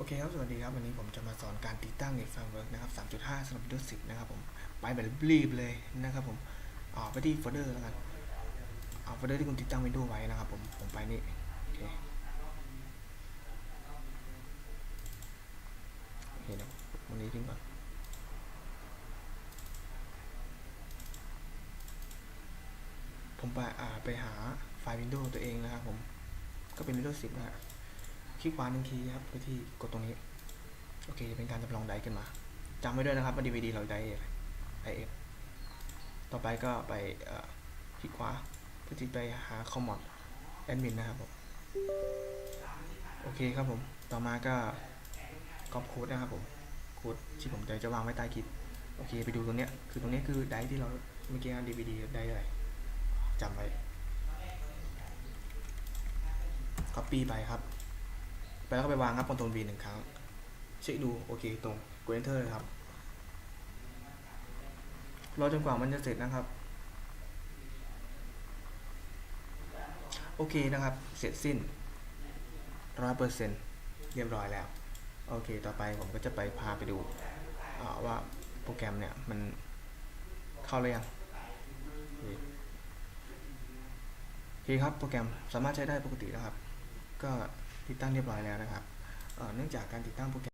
โอเคครับสวัสดีครับวันนี้ผมจะมาสอนการติดตั้ง Net Framework นะครับ3.5สำหรับ Windows 10 นะครับผมไปแบบรีบเลยนะครับผมอ่าไปที่โฟลเดอร์แล้วกันเอาโฟลเดอร์ที่คุณติดตั้ง Windows ไว้นะครับผมผมไปนี่โอเคโอเคนะวันนี้ทิ้งก่อนผมไปอ่าไปหาไฟล์ Windows ตัวเองนะครับผมก็เป็น Windows 10 นะฮะ คลิกขวาหนึ่งทีครับไปที่กดตรงนี้ โอเคจะเป็นการจำลองไดร์ขึ้นมาจำไว้ด้วยนะครับว่า DVD เราไดร์อะไรไดเอฟต่อไปก็ไปคลิกขวาเพื่อที่ไปหาคอมมอนแอดมินนะครับผมโอเคครับผม ต่อมาก็ก๊อปโค้ดนะครับผมโค้ดที่ผมจะจะวางไว้ใต้คลิปโอเคไปดูตรงเนี้ยคือตรงนี้คือไดร์ที่เราเมื่อกี้ DVD ไดร์อะไรจำไว้ copy ไปครับ แล้วก็ไปวางครับ Ctrl V หนึ่งครั้ง เช็คดูโอเคตรงกด Enter เลยครับ รอจนกว่ามันจะเสร็จนะครับ โอเคนะครับ เสร็จสิ้นร้อยเปอร์เซ็นเรียบร้อยแล้ว โอเค ต่อไปผมก็จะไปพาไปดูว่าโปรแกรมเนี่ยมันเข้าหรือยังโอเคโอเคครับ โปรแกรมสามารถใช้ได้ปกติแล้วครับ ก็ ติดตั้งเรียบร้อยแล้วนะครับเนื่องจากการติดตั้งโปรแกรม